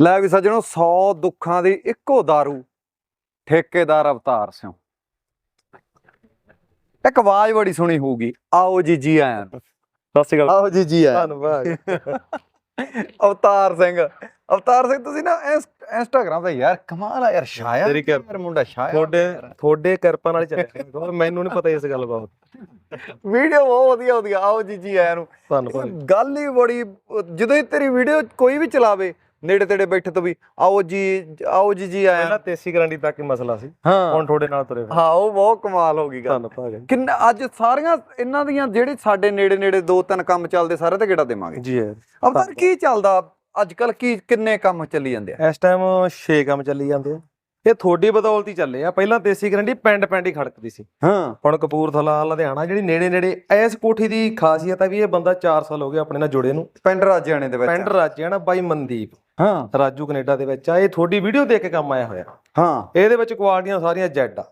ਲੈ ਵੀ ਸੱਜਣੋ 100 ਦੁੱਖਾਂ ਦੀ ਇੱਕੋ दारू ਠੇਕੇਦਾਰ ਅਵਤਾਰ ਸਿਓ ਇੱਕ ਆਵਾਜ਼ ਬੜੀ ਸੁਣੀ ਹੋਊਗੀ। ਆਓ ਜੀ ਜੀ ਆਇਆਂ ਨੂੰ। ਸਤਿ ਸ਼੍ਰੀ ਅਕਾਲ। ਆਓ ਜੀ ਜੀ ਆਇਆਂ ਧੰਨਵਾਦ। ਅਵਤਾਰ ਸਿੰਘ। ਅਵਤਾਰ ਸਿੰਘ ਤੁਸੀਂ ਨਾ ਇੰਸ- ਇੰਸਟਾਗ੍ਰਾਮ ਤੇ ਯਾਰ ਕਮਾਲ ਆ ਯਾਰ ਛਾਇਆ ਤੇਰੀ ਕਿਰਪਾ। ਯਾਰ ਮੁੰਡਾ ਛਾਇਆ ਤੁਹਾਡੇ ਤੁਹਾਡੇ ਕਿਰਪਾ ਨਾਲ ਹੀ ਚੱਲਿਆ ਮੈਨੂੰ ਨਹੀਂ ਪਤਾ ਇਸ ਗੱਲ ਬਾਬਤ। ਵੀਡੀਓ ਬਹੁਤ ਵਧੀਆ ਹੁੰਦੀ ਆ। ਆਓ ਜੀ ਜੀ ਆਇਆਂ ਨੂੰ। ਧੰਨਵਾਦ। ਗੱਲ ਹੀ ਬੜੀ ਜਦੋਂ ਹੀ ਤੇਰੀ ਵੀਡੀਓ ਕੋਈ ਵੀ ਚਲਾਵੇ ਨੇੜੇ ਤੇੜੇ ਬੈਠੇ ਤੋਂ ਵੀ ਆਓ ਜੀ ਆਓ ਜੀ ਜੀ ਆਇਆਂ ਪਹਿਲਾਂ ਤੇਸੀ ਗਰੰਟੀ ਤੱਕ ਹੀ ਮਸਲਾ ਸੀ। ਹਾਂ। ਹੁਣ ਤੁਹਾਡੇ ਨਾਲ ਤੁਰੇ। ਹਾਂ ਉਹ ਬਹੁਤ ਕਮਾਲ ਹੋ ਗਈ ਗੱਲ। ਕਿੰਨਾ ਅੱਜ ਸਾਰੀਆਂ ਇਹਨਾਂ ਦੀਆਂ ਜਿਹੜੇ ਸਾਡੇ ਨੇੜੇ ਨੇੜੇ ਦੋ ਤਿੰਨ ਕੰਮ ਚੱਲਦੇ ਸਾਰੇ ਤੇ ਕਿਹੜਾ ਦੇਵਾਂਗੇ? ਜੀ ਅਵਤਾਰ ਕੀ ਚੱਲਦਾ? ਅੱਜ ਕੱਲ ਕੀ ਕਿੰਨੇ ਕੰਮ ਚੱਲੀ ਜਾਂਦੇ ਆ? ਇਸ ਟਾਈਮ 6 ਕੰਮ ਚੱਲੀ ਜਾਂਦੇ ਆ। ਇਹ ਤੁਹਾਡੀ ਬਦੌਲਤ ਚੱਲੇ ਆ। ਪਹਿਲਾਂ ਤੇਸੀ ਗਰੰਟੀ ਪਿੰਡ ਪਿੰਡ ਹੀ ਖੜਕਦੀ ਸੀ। ਹਾਂ। ਹੁਣ ਕਪੂਰਥਲਾ ਲੁਧਿਆਣਾ ਜਿਹੜੀ ਨੇੜੇ ਨੇੜੇ ਇਸ ਕੋਠੀ ਦੀ ਖਾਸੀਅਤ ਹੈ ਵੀ ਇਹ ਬੰਦਾ 4 ਸਾਲ ਹੋ ਗਏ ਆਪਣੇ ਨਾਲ ਜੁੜੇ ਨੂੰ। ਪਿੰਡ ਰਾਜਿਆਣੇ ਦੇ ਵਿੱਚ ਪਿੰਡ ਰਾਜਿਆਣਾ ਬਾਈ ਮਨਦੀਪ। ਹਾਂ। ਰਾਜੂ ਕੈਨੇਡਾ ਦੇ ਵਿੱਚ ਆ। ਇਹ ਤੁਹਾਡੀ ਵੀਡੀਓ ਦੇਖ ਕੇ ਕੰਮ ਆਇਆ ਹੋਇਆ। ਹਾਂ। ਇਹਦੇ ਵਿੱਚ ਕੁਆਲਟੀਆਂ ਸਾਰੀਆਂ ਜੈਡ ਆ।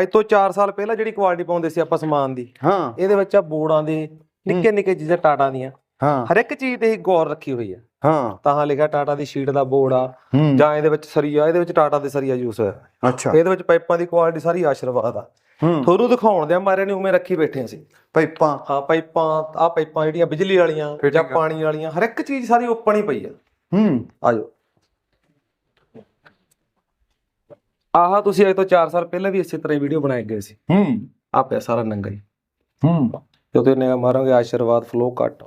ਅੱਜ ਤੋਂ 4 ਸਾਲ ਪਹਿਲਾਂ ਜਿਹੜੀ ਕੁਆਲਿਟੀ ਪਾਉਂਦੇ ਸੀ ਆਪਾਂ ਸਮਾਨ ਦੀ ਹਾਂ। ਇਹਦੇ ਵਿੱਚ ਆ ਬੋਰਡਾਂ ਦੇ ਨਿੱਕੇ ਨਿੱਕੇ ਚੀਜ਼ਾਂ ਟਾਟਾ ਦੀਆਂ। ਹਾਂ। ਹਰ ਇੱਕ ਚੀਜ਼ ਤੇ ਹੀ ਗੌਰ ਰੱਖੀ ਹੋਈ ਆ। ਹਾਂ। ਤਾਂ ਲਿਖਿਆ ਟਾਟਾ ਦੀ ਸ਼ੀਟ ਦਾ ਬੋਰਡ ਆ। ਜਾਂ ਇਹਦੇ ਵਿੱਚ ਸਰੀਆ ਇਹਦੇ ਵਿੱਚ ਟਾਟਾ ਦੇ ਸਰੀਆ ਯੂਸ ਹੋਇਆ ਅੱਛਾ। ਇਹਦੇ ਵਿੱਚ ਪਾਈਪਾਂ ਦੀ ਕੁਆਲਿਟੀ ਸਾਰੀ ਆਸ਼ੀਰਵਾਦ ਆ। ਤੁਹਾਨੂੰ ਦਿਖਾਉਣ ਦੇ ਮਾਰੇ ਨੇ ਉਵੇਂ ਰੱਖੀ ਬੈਠੇ ਸੀ ਪਾਈਪਾਂ। ਹਾਂ ਪਾਈਪਾਂ ਆ ਪਾਈਪਾਂ ਜਿਹੜੀਆਂ ਬਿਜਲੀ ਵਾਲੀਆਂ ਜਾਂ। ਪਾਣੀ ਵਾਲੀਆਂ ਹਰ ਇੱਕ ਚੀਜ਼ ਸਾਰੀ ਓਪਨ ਹੀ ਪਈ ਆ। ਹੂੰ। ਆਜੋ। ਆਹ ਤੁਸੀਂ ਅੱਜ ਤੋਂ 4 ਸਾਲ ਪਹਿਲਾਂ ਵੀ ਇਸੇ ਤਰ੍ਹਾਂ ਹੀ ਵੀਡੀਓ ਬਣਾਏ ਗਏ ਸੀ। ਹੂੰ। ਆ ਪਿਆ ਸਾਰਾ ਨੰਗਾ ਹੀ। ਹੂੰ। ਜਦੋਂ ਨੇ ਮਾਰਾਂਗੇ ਆਸ਼ੀਰਵਾਦ ਫਲੋ ਕੱਟ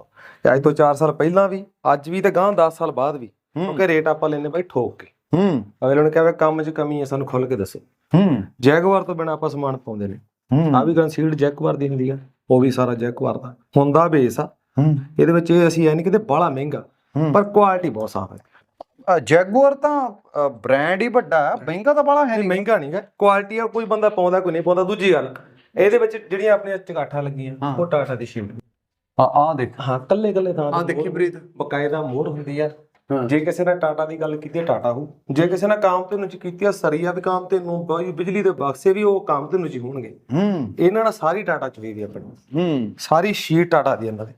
ਅੱਜ ਤੋਂ 4 ਸਾਲ ਪਹਿਲਾਂ ਵੀ ਅੱਜ ਵੀ ਤੇ ਗਾਂ 10 ਸਾਲ ਬਾਅਦ ਵੀ ਕਿਉਂਕਿ ਰੇਟ ਆਪਾਂ ਲੈਨੇ ਬਾਈ ਠੋਕ ਕੇ। ਹੂੰ। ਅਗਲੇ ਨੂੰ ਕਹਵੇ ਕੰਮ 'ਚ ਕਮੀ ਹੈ ਸਾਨੂੰ ਖੁੱਲ ਕੇ ਦੱਸੋ। ਹੂੰ। ਜੈਗਵਾਰ ਤੋਂ ਬਿਨਾ ਆਪਾਂ ਸਮਾਨ ਪਾਉਂਦੇ ਨੇ ਹੂੰ। ਆ ਵੀ ਕੰਸੀਲਡ ਜੈਗਵਾਰ ਦੀ ਹੁੰਦੀ ਆ ਉਹ ਵੀ ਸਾਰਾ ਜੈਗਵਾਰ ਦਾ। ਹੁੰਦਾ ਬੇਸ ਆ। ਹੂੰ। ਇਹਦੇ ਵਿੱਚ ਅਸੀਂ ਐ ਨਹੀਂ ਕਿਤੇ ਬਾਹਲਾ ਮਹਿੰਗਾ। ਪਰ ਕੁਆਲਿਟੀ ਬਹੁਤ ਸਾਫ਼ ਹੈ। ਜੈਗੁਆਰ ਤਾਂ ਬ੍ਰਾਂਡ ਹੀ ਵੱਡਾ ਹੈ ਮਹਿੰਗਾ ਤਾਂ ਬੜਾ ਹੈ ਨਹੀਂ ਮਹਿੰਗਾ ਨਹੀਂ ਹੈ ਕੁਆਲਿਟੀ ਆ ਕੋਈ ਬੰਦਾ ਪਾਉਂਦਾ ਕੋਈ ਨਹੀਂ ਪਾਉਂਦਾ ਦੂਜੀ ਗੱਲ ਇਹਦੇ ਵਿੱਚ ਜਿਹੜੀਆਂ ਆਪਣੀਆਂ ਚਗਾਠਾਂ ਲੱਗੀਆਂ। ਉਹ ਟਾਟਾ ਦੀ ਸ਼ੀਟ ਆ ਆ ਦੇਖ। ਹਾਂ ਕੱਲੇ ਕੱਲੇ ਥਾਂ ਆ ਤੇ ਦੇਖੀ ਪ੍ਰੀਤ। ਬਕਾਇਦਾ ਮੋਹਰ ਹੁੰਦੀ ਆ। ਜੇ ਕਿਸੇ ਨੇ ਟਾਟਾ ਦੀ ਗੱਲ ਕੀਤੀ ਹੈ ਟਾਟਾ ਹੋ ਜੇ ਕਿਸੇ ਨੇ ਕਾਮਤੇ ਨੂੰ ਚ ਕੀਤੀ ਆ ਸਰੀਆ ਵੀ ਕਾਮਤੇ ਨੂੰ ਬਾਈ ਬਿਜਲੀ ਦੇ ਬਕਸੇ ਵੀ ਉਹ ਕਾਮਤੇ ਨੂੰ ਚ ਹੋਣਗੇ। ਹੂੰ। ਇਹਨਾਂ ਨਾਲ ਸਾਰੀ ਟਾਟਾ ਚ ਦੀ ਆਪਣੀ। ਹੂੰ। ਸਾਰੀ ਸ਼ੀਟ ਟਾਟਾ ਦੀ ਇਹਨਾਂ ਦੀ।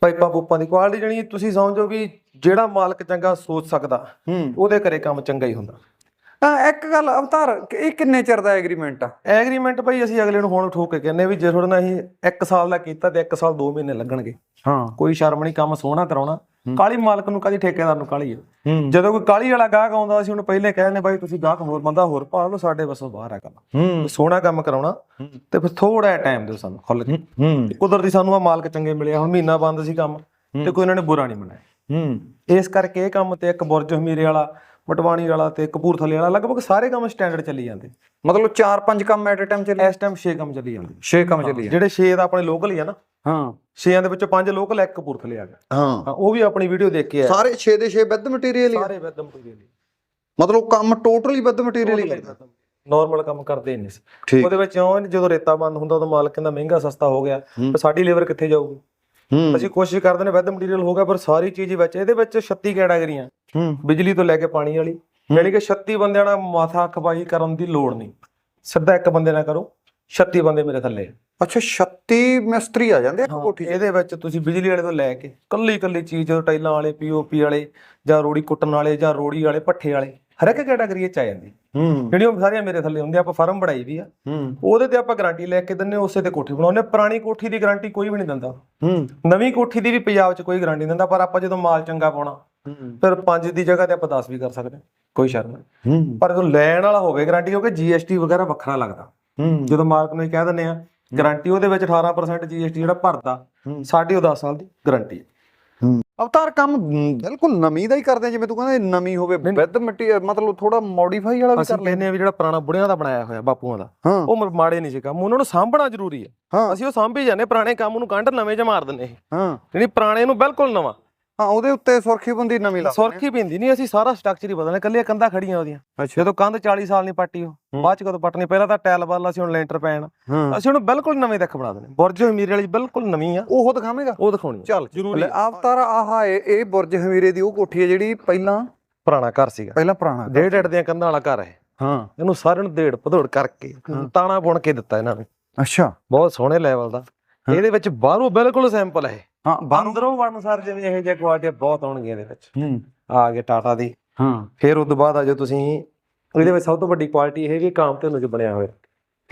ਪਾਈਪਾਂ ਪੂਪਾਂ ਦੀ ਕੁਆਲਿਟੀ ਜਣੀ ਤੁਸੀਂ ਸਮਝੋ ਵੀ ਜਿਹੜਾ ਮਾਲਕ ਚੰਗਾ ਸੋਚ ਸਕਦਾ ਹੂੰ। ਉਹਦੇ ਘਰੇ ਕੰਮ ਚੰਗਾ ਹੀ ਹੁੰਦਾ। ਤਾਂ ਇੱਕ ਗੱਲ ਅਵਤਾਰ ਇਹ ਕਿੰਨੇ ਚਿਰ ਦਾ ਐਗਰੀਮੈਂਟ ਆ? ਐਗਰੀਮੈਂਟ ਭਾਈ ਅਸੀਂ ਅਗਲੇ ਨੂੰ ਹੁਣ ਠੋਕ ਕੇ ਕਹਿੰਨੇ ਵੀ ਜੇ ਤੁਹਾਡੇ ਨਾਲ ਅਸੀਂ 1 ਸਾਲ ਦਾ ਕੀਤਾ ਤੇ 1 ਸਾਲ 2 ਮਹੀਨੇ ਲੱਗਣਗੇ। ਹਾਂ। ਕੋਈ ਸ਼ਰਮ ਨਹੀਂ ਕੰਮ ਸੋਹਣਾ ਕਰਾਉਣਾ। ਕਾਲੀ ਮਾਲਕ ਨੂੰ ਕਦੀ ਠੇਕੇਦਾਰ ਨੂੰ ਕਾਲੀ ਜਦੋਂ ਕੋਈ ਕਾਲੀ ਵਾਲਾ ਗਾਹਕ ਆਉਂਦਾ ਅਸੀਂ ਉਹਨੂੰ ਪਹਿਲੇ ਕਹਿੰਦੇ ਬਾਈ ਤੁਸੀਂ ਗਾਹਕ ਹੋਰ ਬੰਦਾ ਹੋਰ ਪਾ ਲਓ ਸਾਡੇ ਵੱਸੋਂ ਬਾਹਰ ਆ ਕੰਮ। ਸੋਹਣਾ ਕੰਮ ਕਰਾਉਣਾ ਤੇ ਫਿਰ ਥੋੜਾ ਟਾਈਮ ਦਿਓ ਸਾਨੂੰ ਖੁੱਲ ਕੇ। ਕੁਦਰਤੀ ਸਾਨੂੰ ਆ ਮਾਲਕ ਚੰਗੇ ਮਿਲਿਆ ਹੁਣ ਮਹੀਨਾ ਬੰਦ ਸੀ ਕੰਮ ਤੇ ਕੋਈ ਇਹਨਾਂ ਨੇ ਬੁਰਾ ਨਹੀਂ ਮਨਾਇਆ ਹੂੰ। ਇਸ ਕਰਕੇ ਇਹ ਕੰਮ ਤੇ ਇੱਕ ਬੁਰਜ ਹਮੀਰੇ ਵਾਲਾ ਮਟਵਾਣੀ ਵਾਲਾ ਤੇ ਕਪੂਰਥਲੇ ਵਾਲਾ ਲਗਭਗ ਸਾਰੇ ਕੰਮ ਸਟੈਂਡਰਡ ਚੱਲੀ ਜਾਂਦੇ। ਮਤਲਬ 4-5 ਕੰਮ ਐਟ ਅ ਟਾਈਮ ਚੱਲੇ ਇਸ ਟਾਈਮ 6 ਕੰਮ ਚੱਲੀ ਜਾਂਦੇ। 6 ਕੰਮ ਚੱਲੀ ਜਿਹੜੇ 6 ਦਾ ਆਪਣੇ ਲੋਕਲ ਹੀ ਆ ਨਾ। ਹਾਂ। 6ਾਂ ਦੇ ਵਿੱਚੋਂ 5 ਲੋਕਲ ਇੱਕ ਕਪੂਰਥਲੇ ਆ ਗਿਆ। ਹਾਂ। ਹਾਂ ਉਹ ਵੀ ਆਪਣੀ ਵੀਡੀਓ ਦੇਖ ਕੇ ਆਇਆ ਸਾਰੇ 6 ਦੇ 6 ਵਿਦ ਮਟੀਰੀਅਲ ਹੀ ਆ? ਸਾਰੇ ਵੈਦਮ ਮਟੀਰੀਅਲ ਮਤਲਬ ਕੰਮ ਟੋਟਲੀ ਵਿਦ ਮਟੀਰੀਅਲ ਹੀ ਲੱਗਦਾ। ਨਾਰਮਲ ਕੰਮ ਕਰਦੇ ਨਹੀਂ ਸੀ। ਉਹਦੇ ਵਿੱਚ ਨੀ ਜਦੋਂ ਰੇਤਾ ਬੰਦ ਹੁੰਦਾ ਉਦੋਂ ਮਾਲਕ ਕਹਿੰਦਾ ਮਹਿੰਗਾ ਸਸਤਾ ਹੋ ਗਿਆ। ਹੂੰ। ਪਰ ਸਾਡੀ ਲੇਬਰ ਕਿੱਥੇ ਜਾਊਗੀ? ਹੂੰ। ਅਸੀਂ ਕੋਸ਼ਿਸ਼ ਕਰਦੇ ਨੇ ਵੈਦ ਮਟੀਰੀਅਲ ਹੋ ਗਿਆ ਪਰ ਸਾਰੀ ਚੀਜ਼ ਹੀ ਵਿੱਚ ਇਹਦੇ ਵਿੱਚ 36 ਕੈਟਾਗਰੀਆਂ ਹੂੰ ਬਿਜਲੀ ਤੋਂ ਲੈ ਕੇ ਪਾਣੀ ਵਾਲੀ। ਯਾਨੀ ਕਿ 36 ਬੰਦਿਆਂ ਨਾਲ ਮਾਥਾ ਖਪਾਈ ਕਰਨ ਦੀ ਲੋੜ ਨਹੀਂ। ਸਿੱਧਾ ਇੱਕ ਬੰਦੇ ਨਾਲ ਕਰੋ 36 ਬੰਦੇ ਮੇਰੇ ਥੱਲੇ। ਅੱਛਾ 36 ਮਿਸਤਰੀ ਆ ਜਾਂਦੇ ਆ ਇੱਕ ਕੋਠੀ 'ਚ? ਇਹਦੇ ਵਿੱਚ ਤੁਸੀਂ ਬਿਜਲੀ ਵਾਲੇ ਤੋਂ ਲੈ ਕੇ ਕੱਲੀ ਕੱਲੀ ਚੀਜ਼ ਜਦੋਂ ਟਾਈਲਾਂ ਵਾਲੇ ਪੀਓਪੀ ਵਾਲੇ ਜਾਂ ਰੋੜੀ ਕੁੱਟਣ ਵਾਲੇ ਜਾਂ ਰੋੜੀ ਵਾਲੇ ਪੱਠੇ ਵਾਲੇ ਹਰ ਇੱਕ ਕੈਟਾਗਰੀ ਚ ਆ ਜਾਂਦੀ। ਹੂੰ। ਜਿਹੜੀਆਂ ਸਾਰੀਆਂ ਮੇਰੇ ਥੱਲੇ ਹੁੰਦੀਆਂ ਆਪਾਂ ਫਰਮ ਬਣਾਈ ਵੀ ਆ। ਹੂੰ। ਉਹਦੇ ਤੇ ਆਪਾਂ ਗਾਰੰਟੀ ਲੈ ਕੇ ਦਿੰਨੇ ਉਸੇ ਤੇ ਕੋਠੀ ਬਣਾਉਂਦੇ ਪੁਰਾਣੀ ਕੋਠੀ ਦੀ ਗਾਰੰਟੀ ਕੋਈ ਵੀ ਨਹੀਂ ਦਿੰਦਾ। ਹੂੰ। ਨਵੀਂ ਕੋਠੀ ਦੀ ਵੀ ਪੰਜਾਬ 'ਚ ਕੋਈ ਗਾਰੰਟੀ ਨਹੀਂ ਦਿੰਦਾ ਪਰ ਆਪਾਂ ਜਦੋਂ ਮਾਲ ਚੰਗਾ ਪਾਉਣਾ ਫਿਰ 5 ਦੀ ਜਗ੍ਹਾ ਤੇ ਆਪਾਂ 10 ਵੀ ਕਰ ਸਕਦੇ ਹਾਂ। ਕੋਈ ਸ਼ਰਮ ਨਹੀਂ। ਪਰ ਜਦੋਂ ਲੈਣ ਵਾਲਾ ਹੋਵੇ ਗਾਰੰਟੀ ਕਿਉਂਕਿ GST ਵਗੈਰਾ ਵੱਖਰਾ ਲੱਗਦਾ। ਜਦੋਂ ਮਾਲਕ ਨੂੰ ਇਹ ਕਹਿ ਦਿੰਦੇ ਆ ਗਾਰੰਟੀ ਉਹਦੇ ਵਿੱਚ 18% GST ਜਿਹੜਾ ਭਰਦਾ। ਸਾਡੀ ਉਹ 10 ਸਾਲ ਦੀ ਗਾਰੰਟੀ ਹੈ। ਅਵਤਾਰ ਕੰਮ ਬਿਲਕੁਲ ਨਵੀਂ ਦਾ ਹੀ ਕਰਦੇ ਜਿਵੇਂ ਤੂੰ ਕਹਿੰਦਾ ਨਵੀਂ ਹੋਵੇ ਵਿਦ ਮਟੀਰੀਅਲ ਮਤਲਬ ਥੋੜਾ ਮੋਡੀਫਾਈ ਵਾਲਾ ਵੀ ਕਰ ਕਹਿੰਦੇ ਆ ਵੀ ਜਿਹੜਾ ਪੁਰਾਣਾ ਬੁੜਿਆਂ ਦਾ ਬਣਾਇਆ ਹੋਇਆ ਬਾਪੂਆਂ ਦਾ ਉਹ ਮਾੜੇ ਨਹੀਂ ਸੀ ਕੰਮ ਉਹਨਾਂ ਨੂੰ ਸਾਂਭਣਾ ਜ਼ਰੂਰੀ ਹੈ। ਅਸੀਂ ਉਹ ਸਾਂਭੀ ਜਾਂਦੇ ਪੁਰਾਣੇ ਕੰਮ ਨੂੰ ਕੰਢ ਨਵੇਂ 'ਚ ਮਾਰ ਦਿੰਦੇ ਇਹ ਹਾਂ। ਜਿਹੜੀ ਪੁਰਾਣੇ ਨੂੰ ਬਿਲਕੁਲ ਨਵਾਂ। ਹਾਂ ਉਹਦੇ ਉੱਤੇ ਸੁਰਖੀ ਬੰਦੀ ਨਵੀਂ ਲਾ ਸੁਰਖੀ ਪੈਂਦੀ ਨਹੀਂ ਅਸੀਂ ਸਾਰਾ ਸਟਰਕਚਰ ਹੀ ਬਦਲਨੇ ਕੱਲੀਆਂ ਕੰਧਾਂ ਖੜੀਆਂ ਉਹਦੀਆਂ। ਅੱਛਾ। ਜਦੋਂ ਕੰਧ 40 ਸਾਲ ਨਹੀਂ ਪੱਟੀ ਉਹ ਬਾਅਦ ਚ ਕਦੋਂ ਪੱਟਣੀ ਪਹਿਲਾਂ ਤਾਂ ਟੈਲ ਵਾਲਾ ਸੀ ਹੁਣ ਲੈਂਟਰ ਪੈਣ। ਅਸੀਂ ਉਹਨੂੰ ਬਿਲਕੁਲ ਨਵੇਂ ਦੇਖ ਬਣਾ ਦੇਣੇ। ਬੁਰਜ ਹਮੀਰੇ ਵਾਲੀ ਬਿਲਕੁਲ ਨਵੀਂ ਆ। ਉਹ ਦਿਖਾਵੇਂਗਾ? ਉਹ ਦਿਖਾਉਣੀ। ਚੱਲ ਜ਼ਰੂਰੀ ਲੈ ਅਵਤਾਰ ਆਹ ਇਹ ਇਹ ਬੁਰਜ ਹਮੀਰੇ ਦੀ ਉਹ ਕੋਠੀ ਹੈ ਜਿਹੜੀ ਪਹਿਲਾਂ ਪੁਰਾਣਾ ਘਰ ਸੀਗਾ। ਪਹਿਲਾਂ ਪੁਰਾਣਾ ਘਰ। ਡੇਢ ਡੇਢ ਦੀਆਂ ਕੰਧਾਂ ਵਾਲਾ ਘਰ ਹੈ ਹਾਂ। ਇਹਨੂੰ ਸਾਰਿਆਂ ਨੂੰ ਦੇੜ ਭਦੋੜ ਕਰਕੇ ਤਾਣਾ ਬੁਣ ਕੇ ਦਿੱਤਾ ਇਹਨਾਂ ਨੇ। ਅੱਛਾ। ਬਹੁਤ ਸੋਹਣੇ ਲੈਵਲ ਦਾ। ਇਹਦੇ ਵਿੱਚ ਬਾਹਰੋਂ ਬਿਲਕੁਲ ਸੈਂਪਲ ਹੈ ਹਾਂ ਅੰਦਰੋਂ ਵੜਨ ਸਾਰ ਜਿਵੇਂ ਇਹੋ ਜਿਹੇ ਕੁਆਲਿਟੀ ਬਹੁਤ ਆਉਣਗੀਆਂ ਇਹਦੇ ਵਿੱਚ। ਹੂੰ। ਆ ਗਏ ਟਾਟਾ ਦੀ। ਹਾਂ। ਫਿਰ ਉਸ ਤੋਂ ਬਾਅਦ ਆ ਜਾਓ ਤੁਸੀਂ ਇਹਦੇ ਵਿੱਚ ਸਭ ਤੋਂ ਵੱਡੀ ਕੁਆਲਿਟੀ ਇਹ ਵੀ ਕਾਮ ਤੇ ਨੂੰ ਬਣਿਆ ਹੋਇਆ।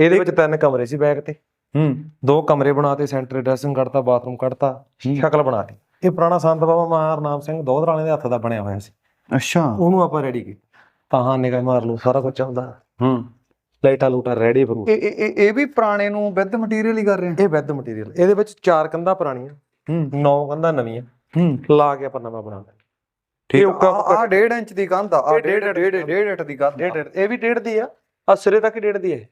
ਇਹਦੇ ਵਿੱਚ ਤਿੰਨ ਕਮਰੇ ਸੀ ਬੈਕ ਤੇ। ਹੂੰ। ਦੋ ਕਮਰੇ ਬਣਾਤੇ ਸੈਂਟਰ ਡਰੈਸਿੰਗ ਕੱਢਤਾ ਬਾਥਰੂਮ ਕੱਢਤਾ ਸ਼ਕਲ ਬਣਾਤੀ ਇਹ ਪੁਰਾਣਾ ਸੰਤ ਬਾਬਾ ਮਹਾਰਾਮ ਸਿੰਘ ਦੋਧਰ ਵਾਲੇ ਦੇ ਹੱਥ ਦਾ ਬਣਿਆ ਹੋਇਆ ਸੀ। ਅੱਛਾ। ਉਹਨੂੰ ਆਪਾਂ ਰੈਡੀ ਕੀਤਾ। ਤਾਂ ਨਿਗਾਹ ਮਾਰ ਲਓ ਸਾਰਾ ਕੁਝ ਚੱਲਦਾ। ਹੂੰ। ਲਾਈਟਾਂ ਲੂਟਾਂ ਰੈਡੀ ਫਰੂ ਇਹ ਇਹ ਇਹ- ਵੀ ਪੁਰਾਣੇ ਨੂੰ ਵਿਦ ਮਟੀਰੀਅਲ ਹੀ ਕਰ ਰਹੇ ਇਹ ਵੈਦ ਮਟੀਰੀਅਲ ਇਹਦੇ ਵਿੱਚ ਚਾਰ ਕੰਧਾਂ ਪੁਰਾਣੀਆਂ। ਹੂੰ ਨੌ ਕੰਧਾਂ ਨਵੀਆਂ। ਹੂੰ। ਲਾ ਕੇ ਆਪਾਂ ਨਵਾਂ ਬਣਾ ਠੀਕ। ਆ ਆ 1.5 ਇੰਚ ਦੀ ਕੰਧ ਆ। ਆ ਇਹ ਡੇਢ 1.5 1.5 1.5 ਇੰਚ ਦੀ ਕੰਧ ਡੇਢ ਡੇਢ ਇਹ ਵੀ ਡੇਢ ਦੀ ਆ। ਆ ਸਿਰੇ ਤੱਕ ਹੀ ਡੇਢ ਦੀ ਹੈ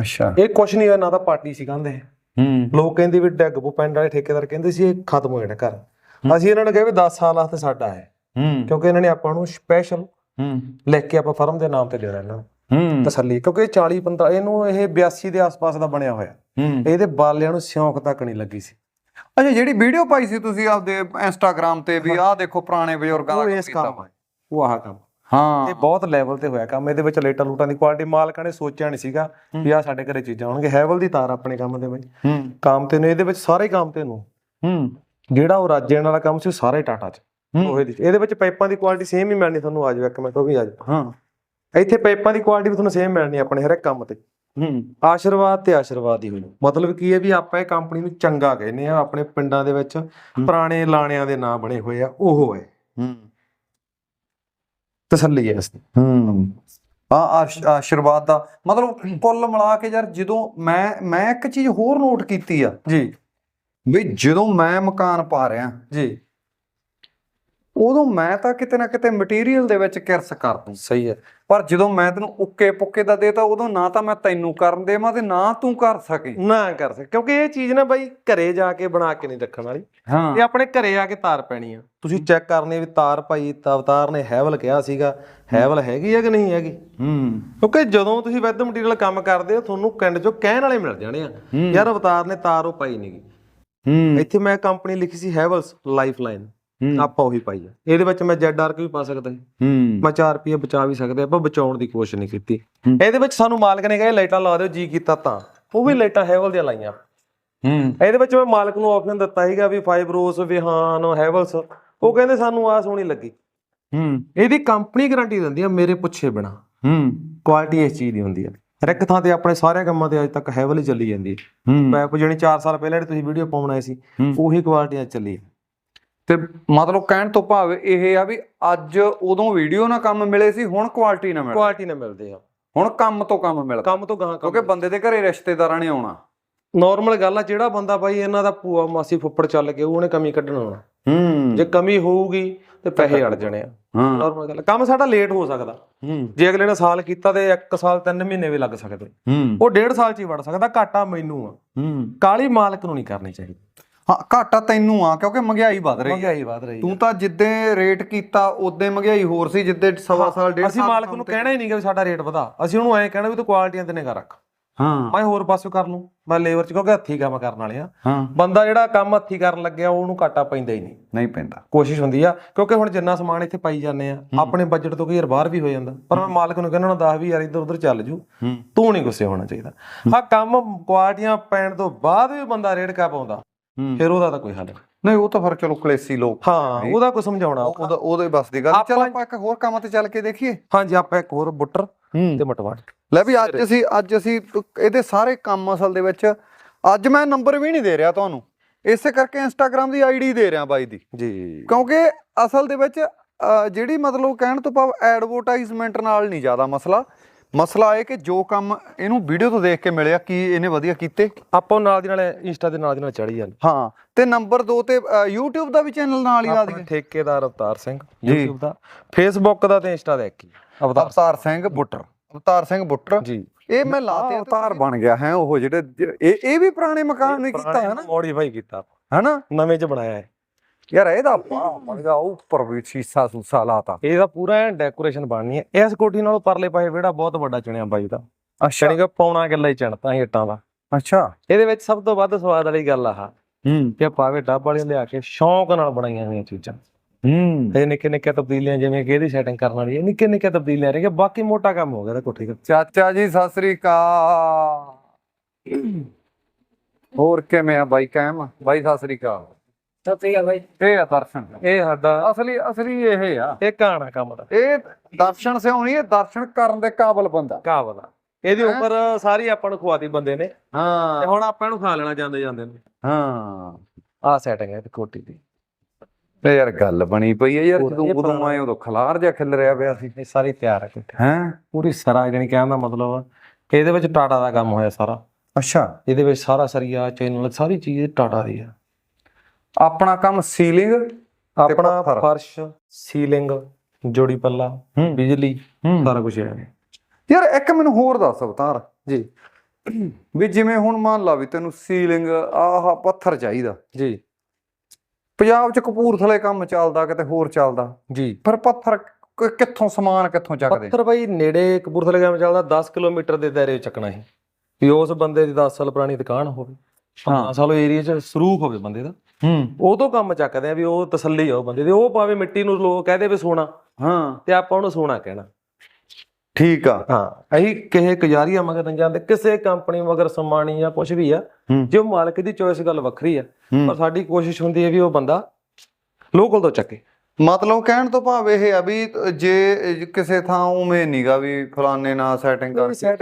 ਅੱਛਾ। ਇਹ ਕੁਛ ਨਹੀਂ ਹੋਇਆ ਨਾ ਤਾਂ ਪਾਰਟੀ ਸੀ ਕਹਿੰਦੇ ਹੂੰ। ਲੋਕ ਕਹਿੰਦੇ ਵੀ ਡੈਗ ਪੋ ਪਿੰਡ ਵਾਲੇ ਠੇਕੇਦਾਰ ਕਹਿੰਦੇ ਸੀ ਇਹ ਖਤਮ ਹੋ ਜਾਣਾ ਘਰ। ਅਸੀਂ ਇਹਨਾਂ ਨੂੰ ਕਿਹਾ ਵੀ 10 ਸਾਲ ਵਾਸਤੇ ਸਾਡਾ ਹੈ ਹੂੰ। ਕਿਉਂਕਿ ਇਹਨਾਂ ਨੇ ਆਪਾਂ ਨੂੰ ਸਪੈਸ਼ਲ ਹੂੰ। ਲਿਖ ਕੇ ਆਪਾਂ ਫਰਮ ਦੇ ਨਾਮ ਤੇ ਦੇਣਾ ਇਹਨਾਂ ਨੂੰ। ਹੂੰ। ਤਸੱਲੀ ਕਿਉਂਕਿ ਇਹ 40 45 ਇਹਨੂੰ ਇਹ 82 ਦੇ ਆਸ-ਪਾਸ ਦਾ ਬਣਿਆ ਹੋਇਆ। ਹੂੰ। ਇਹਦੇ ਬਾਲਿਆਂ ਨੂੰ ਸਿਉਂਕ ਤੱਕ ਨਹੀਂ ਲੱਗੀ ਸੀ। ਅੱਛਾ ਜਿਹੜੀ ਵੀਡੀਓ ਪਾਈ ਸੀ ਤੁਸੀਂ ਆਪਦੇ ਇੰਸਟਾਗ੍ਰam ਤੇ ਵੀ ਆਹ ਦੇਖੋ ਪੁਰਾਣੇ ਬਜ਼ੁਰਗਾਂ ਦਾ ਉਹ ਕੰਮ ਇਸ। ਉਹ ਆਹ ਕੰਮ। ਹਾਂ। ਇਹ ਬਹੁਤ ਲੈਵਲ ਤੇ ਹੋਇਆ ਕੰਮ ਇਹਦੇ ਵਿੱਚ ਲੇਟਾਂ ਲੂਟਾਂ ਦੀ ਕੁਆਲਿਟੀ ਮਾਲਕਾਂ ਨੇ ਸੋਚਿਆ ਨਹੀਂ ਸੀਗਾ ਵੀ ਆ ਸਾਡੇ ਘਰੇ ਚੀਜ਼ਾਂ ਆਉਣਗੇ ਹੈਵਲ ਦੀ ਤਾਰ ਆਪਣੇ ਕੰਮ ਦੇ ਵਿੱਚ। ਕੰਮ ਤੇ ਨੇ ਇਹਦੇ ਵਿੱਚ ਸਾਰੇ ਕੰਮ ਤੇ ਨੂੰ। ਹੂੰ। ਜਿਹੜਾ ਉਹ ਰਾਜੇਣ ਵਾਲਾ ਕੰਮ ਸੀ ਸਾਰੇ ਟਾਟਾ ਚ। ਲੋਹੇ ਦੀ। ਇਹਦੇ ਵਿੱਚ ਪਾਈਪਾਂ ਦੀ ਕੁਆਲਿਟੀ ਸੇਮ ਹੀ ਮਿਲਣੀ ਤੁਹਾਨੂੰ ਆ ਜਾਓ ਇੱਕ ਮਿੰਟ ਉਹ ਵੀ ਆ ਹਾਂ। ਇੱਥੇ ਪਾਈਪਾਂ ਦੀ ਕੁਆਲਿਟੀ ਵੀ ਤੁਹਾਨੂੰ ਸੇਮ ਮਿਲਣੀ ਆਪਣੇ ਹਰ ਇੱਕ ਕੰਮ ਤੇ। ਹੂੰ। ਆਸ਼ੀਰਵਾਦ ਤੇ ਆਸ਼ੀਰਵਾਦ ਹੀ ਹੋਣੀ। ਮਤਲਬ ਕੀ ਹੈ ਵੀ ਆਪਾਂ ਇਹ ਕੰਪਨੀ ਨੂੰ ਚੰਗਾ ਕਹਿੰਦੇ ਆ ਆਪਣੇ ਪਿੰਡਾਂ ਦੇ ਵਿੱਚ ਪੁਰਾਣੇ ਲਾਣਿਆਂ ਦੇ ਨਾਂ ਬਣੇ ਹੋਏ ਆ ਉਹ ਹੈ। ਹੂੰ। ਤਸੱਲੀ ਹੈ ਇਸ ਦੀ। ਹੂੰ। ਆ ਆਸ਼- ਆਸ਼ੀਰਵਾਦ ਦਾ ਮਤਲਬ ਕੁੱਲ ਮਿਲਾ ਕੇ ਯਾਰ ਜਦੋਂ ਮੈਂ ਮੈਂ ਇੱਕ ਚੀਜ਼ ਹੋਰ ਨੋਟ ਕੀਤੀ ਆ ਜੀ। ਵੀ ਜਦੋਂ ਮੈਂ ਮਕਾਨ ਪਾ ਰਿਹਾ ਜੀ। ਉਦੋਂ ਮੈਂ ਤਾਂ ਕਿਤੇ ਨਾ ਕਿਤੇ ਮਟੀਰੀਅਲ ਦੇ ਵਿੱਚ ਕਿਰਸ ਕਰ ਦੂੰ। ਸਹੀ ਹੈ। ਪਰ ਜਦੋਂ ਮੈਂ ਤੈਨੂੰ ਉੱਕੇ ਪੁੱਕੇ ਦਾ ਦੇਤਾ ਉਦੋਂ ਨਾ ਤਾਂ ਮੈਂ ਤੈਨੂੰ ਕਰਨ ਦੇਵਾਂ ਤੇ ਨਾ ਤੂੰ ਕਰ ਸਕੇ। ਨਾ ਕਰ ਸਕ। ਕਿਉਂਕਿ ਇਹ ਚੀਜ਼ ਨਾ ਬਾਈ ਘਰੇ ਜਾ ਕੇ ਬਣਾ ਕੇ ਨਹੀਂ ਰੱਖਣ ਵਾਲੀ। ਹਾਂ। ਇਹ ਆਪਣੇ ਘਰੇ ਆ ਕੇ ਤਾਰ ਪੈਣੀ ਆ। ਤੁਸੀਂ ਚੈੱਕ ਕਰਨੀ ਵੀ ਤਾਰ ਭਾਈ ਤਾਂ ਅਵਤਾਰ ਨੇ ਹੈਵਲ ਕਿਹਾ ਸੀਗਾ। ਹੈਵਲ ਹੈਗੀ ਆ ਕਿ ਨਹੀਂ ਹੈਗੀ? ਹੂੰ। ਕਿਉਂਕਿ ਜਦੋਂ ਤੁਸੀਂ ਵੈਦ ਮਟੀਰੀਅਲ ਕੰਮ ਕਰਦੇ ਹੋ ਤੁਹਾਨੂੰ ਕਿੰਡ ਚੋਂ ਕਹਿਣ ਵਾਲੇ ਮਿਲ ਜਾਣੇ ਆ। ਯਾਰ ਅਵਤਾਰ ਨੇ ਤਾਰ ਉਹ ਪਾਈ ਨਹੀਂਗੀ ਹੂੰ। ਇੱਥੇ ਮੈਂ ਕੰਪਨੀ ਲਿਖੀ ਸੀ ਹੈਵਲਸ ਲਾਈਫਲਾਈਨ ਆਪਾਂ ਉਹੀ ਪਾਈ ਆ। ਇਹਦੇ ਵਿੱਚ ਮੈਂ ਜੈਡ ਆਰਕ ਵੀ ਪਾ ਸਕਦਾ ਹੂੰ। ਮੈਂ 4 ਰੁਪਏ ਬਚਾ ਵੀ ਸਕਦੇ ਆਪਾਂ ਬਚਾਉਣ ਦੀ ਕੋਸ਼ਿਸ਼ ਨਹੀਂ ਕੀਤੀ। ਇਹਦੇ ਵਿੱਚ ਸਾਨੂੰ ਮਾਲਕ ਨੇ ਕਿਹਾ ਲਾਈਟਾਂ ਲਾ ਦਿਓ ਜੀ ਕੀਤਾ ਤਾਂ। ਉਹ ਵੀ ਲਾਈਟਾਂ ਹੈਵਲ ਦੀਆਂ ਲਾਈਆਂ। ਹੂੰ। ਇਹਦੇ ਵਿੱਚ ਮੈਂ ਮਾਲਕ ਨੂੰ ਆਪਸ਼ਨ ਦਿੱਤਾ ਸੀਗਾ ਵੀ ਫਾਈਬਰੋਸ ਵਿਹਾਨ ਹੈਵਲਸ। ਉਹ ਕਹਿੰਦੇ ਸਾਨੂੰ ਆ ਸੋਹਣੀ ਲੱਗੀ। ਹੂੰ। ਇਹਦੀ ਕੰਪਨੀ ਗਾਰੰਟੀ ਦਿੰਦੀ ਆ ਮੇਰੇ ਪੁੱਛੇ ਬਿਨਾ। ਹੂੰ। ਕੁਆਲਿਟੀ ਇਸ ਚੀਜ਼ ਦੀ ਹੁੰਦੀ ਆ। ਹਰ ਇੱਕ ਥਾਂ ਤੇ ਆਪਣੇ ਸਾਰੇ ਕੰਮਾਂ ਤੇ ਅੱਜ ਤੱਕ ਹੈਵਲ ਹੀ ਚੱਲੀ ਜਾਂਦੀ। ਹੈ। ਪੈਪ ਜਿਹੜੀ 4 ਸਾਲ ਪਹਿਲਾਂ ਜਿਹੜੀ ਤੁਸੀਂ ਵੀਡੀਓ ਪਾਉਣ ਆਏ ਸੀ। ਉਹੀ ਕੁਆਲਿਟੀ ਅੱਜ ਚੱਲੀ ਹੈ ਤੇ ਮਤਲਬ ਕਹਿਣ ਤੋਂ ਭਾਵ ਇਹ ਆ ਵੀ ਅੱਜ ਉਦੋਂ ਵੀਡੀਓ ਨਾਲ ਕੰਮ ਮਿਲੇ ਸੀ ਹੁਣ ਕੁਆਲਿਟੀ ਨਾ ਮਿਲੇ। ਕੁਆਲਿਟੀ ਨਾਲ ਮਿਲਦੇ ਆ। ਹੁਣ ਕੰਮ ਤੋਂ ਕੰਮ ਮਿਲਦਾ। ਕੰਮ ਤੋਂ ਗਾਹਾਂ ਕਿਉਂਕਿ ਬੰਦੇ ਦੇ ਘਰੇ ਰਿਸ਼ਤੇਦਾਰਾਂ ਨੇ ਆਉਣਾ। ਨਾਰਮਲ ਗੱਲ ਆ ਜਿਹੜਾ ਬੰਦਾ ਬਾਈ ਇਹਨਾਂ ਦਾ ਭੂਆ ਮਾਸੀ ਫੁੱਫੜ ਚੱਲ ਕੇ ਉਹਨੇ ਕਮੀ ਕੱਢਣਾ ਹੋਣਾ ਹੂੰ। ਜੇ ਕਮੀ ਹੋਊਗੀ ਤੇ ਪੈਸੇ ਅੜ ਜਾਣੇ ਆ। ਹਾਂ। ਨਾਰਮਲ ਗੱਲ। ਕੰਮ ਸਾਡਾ ਲੇਟ ਹੋ ਸਕਦਾ। ਹੂੰ। ਜੇ ਅਗਲੇ ਨੇ ਸਾਲ ਕੀਤਾ ਤੇ 1 ਸਾਲ 3 ਮਹੀਨੇ ਵੀ ਲੱਗ ਸਕਦੇ। ਉਹ 1.5 ਸਾਲ ਚ ਹੀ ਵੜ ਸਕਦਾ ਘਾਟਾ ਮੈਨੂੰ ਆ। ਹੂੰ। ਕਾਲੀ ਮਾਲਕ ਨੂੰ ਨਹੀਂ ਕਰਨੀ ਚਾਹੀਦੀ। ਹਾਂ ਘਾਟਾ ਤੈਨੂੰ ਆ ਕਿਉਂਕਿ ਮਹਿੰਗਾਈ ਵੱਧ ਰਹੀ ਹੈ ਮਹਿੰਗਾਈ ਵਧ ਰਹੀ ਤੂੰ ਤਾਂ ਜਿੱਦੇ ਰੇਟ ਕੀਤਾ ਉਦੋਂ ਮਹਿੰਗਾਈ ਹੋਰ ਸੀ ਜਿੱਦੇ ਸਵਾ ਸਾਲ ਡੇਢ ਅਸੀਂ ਸਾਲ ਮਾਲਕ ਨੂੰ ਕਹਿਣਾ ਹੀ ਨਹੀਂ ਕਿ ਸਾਡਾ ਰੇਟ ਵਧਾ। ਅਸੀਂ ਉਹਨੂੰ ਐਂ ਕਹਿਣਾ ਵੀ ਤੂੰ ਕੁਆਲਿਟੀਆਂ ਤੇ ਨਿਗਾ ਰੱਖ। ਹਾਂ। ਮੈਂ ਹੋਰ ਪਾਸੇ ਕਰ ਲੂੰ। ਮੈਂ ਲੇਬਰ ਚ ਕਿਉਂਕਿ ਹੱਥੀ ਕੰਮ ਕਰਨ ਵਾਲੇ ਆ। ਹਾਂ। ਬੰਦਾ ਜਿਹੜਾ ਕੰਮ ਹੱਥੀ ਕਰਨ ਲੱਗਿਆ ਉਹਨੂੰ ਘਾਟਾ ਪੈਂਦਾ ਹੀ ਨਹੀਂ। ਨਹੀਂ ਪੈਂਦਾ। ਕੋਸ਼ਿਸ਼ ਹੁੰਦੀ ਆ ਕਿਉਂਕਿ ਹੁਣ ਜਿੰਨਾ ਸਮਾਨ ਇੱਥੇ ਪਾਈ ਜਾਂਦੇ ਆ ਆਪਣੇ ਬਜਟ ਤੋਂ ਕਈ ਵਾਰ ਬਾਹਰ ਵੀ ਹੋ ਜਾਂਦਾ। ਪਰ ਮੈਂ ਮਾਲਕ ਨੂੰ ਕਹਿੰਦਾ ਨਾ 10 ਵੀ ਯਾਰ ਇੱਧਰ ਉੱਧਰ ਚੱਲ ਜੂ। ਹੂੰ। ਤੂੰ ਨਹੀਂ ਗੁੱਸੇ ਹੋਣਾ ਚਾਹੀਦਾ। ਹਾਂ। ਕੰਮ ਕੁਆਲਿਟੀਆਂ ਪੈਣ ਤੋਂ ਬਾਅਦ ਵੀ ਬੰਦਾ ਰੇਟ ਕਾ ਪਾਉਂਦਾ? ਫਿਰ ਉਹਦਾ ਤਾਂ ਕੋਈ ਹੱਲ ਨਹੀਂ। ਨਹੀਂ ਉਹ ਤਾਂ ਫਿਰ ਚਲੋ ਕਲੇਸੀ ਲੋਕ ਹਾਂ ਉਹਦਾ ਕੋਈ ਸਮਝਾਉਣਾ। ਉਹਦਾ ਉਹਦੇ ਬਸ ਦੀ ਗੱਲ। ਚੱਲ ਆਪਾਂ ਇੱਕ ਹੋਰ ਕੰਮ ਤੇ ਚੱਲ ਕੇ ਦੇਖੀਏ। ਹਾਂਜੀ ਆਪਾਂ ਇੱਕ ਹੋਰ ਬੁੱਟਰ ਤੇ ਮਟਵਾੜ ਲੈ ਵੀ ਅੱਜ ਅਸੀਂ ਅੱਜ ਅਸੀਂ ਇਹਦੇ ਸਾਰੇ ਕੰਮ ਅਸਲ ਦੇ ਵਿੱਚ ਅੱਜ ਮੈਂ ਨੰਬਰ ਵੀ ਨਹੀਂ ਦੇ ਰਿਹਾ ਤੁਹਾਨੂੰ। ਇਸੇ ਕਰਕੇ ਇੰਸਟਾਗ੍ਰam ਦੀ ਆਈਡੀ ਦੇ ਰਿਹਾ ਬਾਈ ਦੀ। ਜੀ। ਕਿਉਂਕਿ ਅਸਲ ਦੇ ਵਿੱਚ ਜਿਹੜੀ ਮਤਲਬ ਕਹਿਣ ਤੋਂ ਭਾਵ ਐਡਵਰਟਾਈਜ਼ਮੈਂਟ ਨਾਲ ਨਹੀਂ ਜ਼ਿਆਦਾ ਮਸਲਾ। ਮਸਲਾ ਇਹ ਕਿ ਜੋ ਕੰਮ ਇਹਨੂੰ ਵੀਡੀਓ ਤੋਂ ਦੇਖ ਕੇ ਮਿਲਿਆ ਕੀ ਇਹਨੇ ਵਧੀਆ ਕੀਤੇ? ਆਪਾਂ ਨਾਲ ਦੀ ਨਾਲ ਇੰਸਟਾ ਦੇ ਨਾਲ ਦੀ ਨਾਲ ਚੜੀ ਜਾਂਦੇ। ਹਾਂ ਤੇ ਨੰਬਰ 2 ਤੇ ਅ, YouTube ਦਾ ਵੀ ਚੈਨਲ ਨਾਲ ਹੀ ਲਾ ਆਪਣਾ ਦਈਏ। ਠੇਕੇਦਾਰ ਅਵਤਾਰ ਸਿੰਘ ਜੀ। YouTube ਦਾ। Facebook ਦਾ ਤੇ ਇੰਸਟਾ ਦਾ ਇੱਕ ਹੀ ਅਵਤਾਰ ਅਵਤਾਰ ਸਿੰਘ ਬੁੱਟਰ। ਅਵਤਾਰ ਸਿੰਘ ਬੁੱਟਰ। ਜੀ। ਇਹ ਮੈਂ ਲਾਤੇ ਅਵਤਾਰ ਬਣ ਗਿਆ ਹੈ ਉਹ ਜਿਹੜੇ ਇਹ ਇਹ ਵੀ ਪੁਰਾਣੇ ਮਕਾਨ ਨੇ ਕੀਤਾ ਹੈ ਨਾ? ਮੋਡੀਫਾਈ ਕੀਤਾ ਹੈਨਾ ਨਵੇਂ ਚ ਬਣਾਇਆ ਹੈ। ਯਾਰ ਇਹਦਾ ਬਣ ਗਿਆ ਉੱਪਰ ਵੀ ਸ਼ੀਸ਼ਾ ਸੂਸਾ ਲਾਤਾ। ਇਹਦਾ ਪੂਰਾ ਐ ਡੈਕੋਰੇਸ਼ਨ ਬਣਨੀ ਹੈ। ਇਸ ਕੋਠੀ ਨਾਲੋਂ ਪਰਲੇ ਪਾਸੇ ਵਿਹੜਾ ਬਹੁਤ ਵੱਡਾ ਚਣਿਆ ਬਾਈ ਦਾ। ਅੱਛਾ। ਸ਼ਨੀ ਕਿ ਪੌਣਾ ਕਿੱਲਾ ਹੀ ਚਣਤਾ ਇੱਟਾਂ ਦਾ। ਅੱਛਾ। ਇਹਦੇ ਵਿੱਚ ਸਭ ਤੋਂ ਵੱਧ ਸਵਾਦ ਵਾਲੀ ਗੱਲ ਆਹ ਹੂੰ। ਕਿ ਪਾਵੇ ਡੱਬ ਵਾਲੇ ਲਿਆ ਕੇ ਸ਼ੌਂਕ ਨਾਲ ਬਣਾਈਆਂ ਹੋਈਆਂ ਚੀਜ਼ਾਂ। ਹੂੰ। ਇਹ ਨਿੱਕੇ ਨਿੱਕੇ ਤਬਦੀਲੀਆਂ ਜਿਵੇਂ ਕਿ ਇਹਦੀ ਸੈਟਿੰਗ ਕਰਨ ਵਾਲੀ ਹੈ ਨਿੱਕੇ ਨਿੱਕੇ ਤਬਦੀਲੀਆਂ ਰਹਿ ਬਾਕੀ ਮੋਟਾ ਕੰਮ ਹੋ ਗਿਆ ਤਾਂ ਕੋਠੀ ਦਾ। ਚਾਚਾ ਜੀ ਸਤਿ ਸ੍ਰੀ ਅਕਾਲ। ਹੋਰ ਕਿਵੇਂ ਆ ਬਾਈ ਕਾਇਮ ਬਾਈ ਸਤਿ ਸ੍ਰੀ ਅਕਾਲ। ਸਤਿ ਬਾਈ। ਇਹ ਆ ਦਰਸ਼ਨ। ਇਹ ਸਾਡਾ ਅਸਲੀ ਅਸਲੀ ਇਹ ਆ। ਇਹ ਕਹਾਣਾ ਕੰਮ ਦਾ। ਇਹ ਦਰਸ਼ਨ ਸਿਉ ਨਹੀਂ ਇਹ ਦਰਸ਼ਨ ਕਰਨ ਦੇ ਕਾਬਲ ਬੰਦਾ। ਕਹਾਵਤ ਆ। ਇਹਦੀ ਹੈਂ? ਉੱਪਰ ਸਾਰੀ ਆਪਾਂ ਨੂੰ ਖਵਾਤੀ ਬੰਦੇ ਨੇ। ਤੇ ਹਾਂ ਹੁਣ ਆਪਾਂ ਇਹਨੂੰ ਖਾ ਲੈਣਾ ਜਾਂਦੇ ਜਾਂਦੇ ਨੇ। ਹਾਂ। ਆਹ ਸੈਟਿੰਗ ਹੈ ਤੇ ਕੋਟੀ ਦੀ। ਤੇ ਯਾਰ ਗੱਲ ਬਣੀ ਪਈ ਹੈ ਯਾਰ ਪੂਰਾ- ਜਦੋਂ ਇਹ ਉਦੋਂ ਪੁਰਾਣਾ- ਆਏ ਉਦੋਂ ਖਲਾਰ ਜਿਹਾ ਖਿਲ ਰਿਹਾ ਪਿਆ ਸੀ। ਇਹ ਸਾਰੀ ਤਿਆਰ ਹੈ ਕਿੱਥੇ ਹੈ? ਪੂਰੀ ਸਰਾ ਜਾਨੀ ਕਹਿਣ ਦਾ ਮਤਲਬ ਇਹਦੇ ਵਿੱਚ ਟਾਟਾ ਦਾ ਕੰਮ ਹੋਇਆ ਸਾਰਾ। ਅੱਛਾ। ਇਹਦੇ ਵਿੱਚ ਸਾਰਾ ਸਰੀਆ ਚੈਨਲ ਸਾਰੀ ਚੀਜ਼ ਟਾਟਾ ਦੀ ਆ। ਆਪਣਾ ਕੰਮ ਸੀਲਿੰਗ ਆਪਣਾ। ਫਰਸ਼ ਸੀਲਿੰਗ ਜੋੜੀ ਪੱਲਾ ਬਿਜਲੀ। ਸਾਰਾ ਕੁਝ ਹੈ। ਯਾਰ ਇੱਕ ਮੈਨੂੰ ਹੋਰ ਦੱਸ ਅਵਤਾਰ। ਜੀ। ਵੀ ਜਿਵੇਂ ਹੁਣ ਮੰਨ ਲਾ ਵੀ ਤੈਨੂੰ ਸੀਲਿੰਗ ਆਹ ਪੱਥਰ ਚਾਹੀਦਾ। ਜੀ। ਪੰਜਾਬ ਚ ਕਪੂਰਥਲੇ ਕੰਮ ਚੱਲਦਾ ਕਿਤੇ ਹੋਰ ਚੱਲਦਾ। ਜੀ। ਫਿਰ ਪੱਥਰ ਕਿੱਥੋਂ ਸਮਾਨ ਕਿੱਥੋਂ ਚੱਕਦੇ? ਪੱਥਰ ਬਾਈ ਨੇੜੇ ਕਪੂਰਥਲੇ ਕੰਮ ਚੱਲਦਾ 10 ਕਿਲੋਮੀਟਰ ਦੇ ਦਾਇਰੇ ਚੱਕਣਾ ਸੀ। ਵੀ ਉਸ ਬੰਦੇ ਦੀ 10 ਸਾਲ ਪੁਰਾਣੀ ਦੁਕਾਨ ਹੋਵੇ। 15 ਸਾਲ ਉਹ ਏਰੀਆ 'ਚ ਸਰੂਫ ਹੋਵੇ ਬੰਦੇ ਦਾ। ਹੂੰ। ਉਹ ਤੋਂ ਕੰਮ ਚੱਕਦੇ ਆ ਵੀ ਉਹ ਤਸੱਲੀ ਆ ਉਹ ਬੰਦੇ ਦੀ। ਉਹ ਭਾਵੇਂ ਮਿੱਟੀ ਨੂੰ ਲੋਕ ਕਹਦੇ ਵੀ ਸੋਨਾ ਹਾਂ। ਤੇ ਆਪਾਂ ਉਹਨੂੰ ਸੋਨਾ ਕਹਿਣਾ। ਠੀਕ ਆ। ਹਾਂ। ਅਸੀਂ ਕਿਸੇ ਕਜਾਰੀਆ ਮਗਰ ਨਹੀਂ ਜਾਂਦੇ। ਕਿਸੇ ਕੰਪਨੀ ਮਗਰ ਸਮਾਣੀ ਜਾਂ ਕੁਝ ਵੀ ਆ। ਜੇ ਉਹ ਮਾਲਕ ਦੀ ਚੋਇਸ ਗੱਲ ਵੱਖਰੀ ਆ। ਪਰ ਸਾਡੀ ਕੋਸ਼ਿਸ਼ ਹੁੰਦੀ ਹੈ ਵੀ ਉਹ ਬੰਦਾ ਲੋਕਲ ਤੋਂ ਚੱਕੇ। ਮਤਲਬ ਕਹਿਣ ਤੋਂ ਭਾਵ ਇਹ ਆ ਵੀ ਜੇ ਕਿਸੇ ਥਾਂ ਉਵੇਂ ਨਹੀਂਗਾ ਵੀ ਫਲਾਣੇ ਨਾਲ ਸੈਟਿੰਗ ਕਰਕੇ